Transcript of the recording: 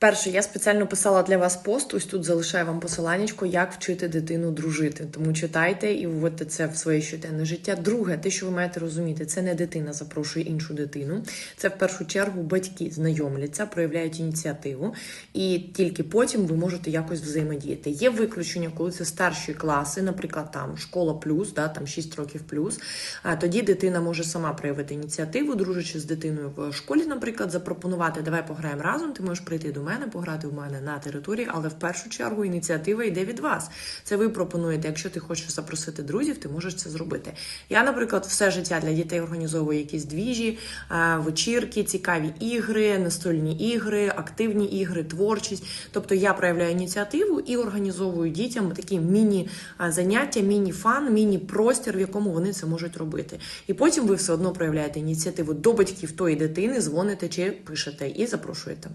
Перше, я спеціально писала для вас пост. Ось тут залишаю вам посиланнячко, як вчити дитину дружити. Тому читайте і вводьте це в своє щоденне життя. Друге, те, що ви маєте розуміти, це не дитина запрошує іншу дитину. Це в першу чергу батьки знайомляться, проявляють ініціативу, і тільки потім ви можете якось взаємодіяти. Є виключення, коли це старші класи, наприклад, там школа плюс, да, там 6 років плюс. А тоді дитина може сама проявити ініціативу, дружачи з дитиною в школі, наприклад, запропонувати Давай пограємо разом. Ти можеш прийти до мене, пограти в мене на території, але в першу чергу ініціатива йде від вас. Це ви пропонуєте. Якщо ти хочеш запросити друзів, ти можеш це зробити. Я, наприклад, все життя для дітей організовую якісь двіжі, е, вечірки, цікаві ігри, настольні ігри, активні ігри, творчість. Тобто я проявляю ініціативу і організовую дітям такі міні-заняття, міні-фан, міні-простір, в якому вони це можуть робити. І потім ви все одно проявляєте ініціативу до батьків тої дитини, дзвоните чи пишете і запрошуєте.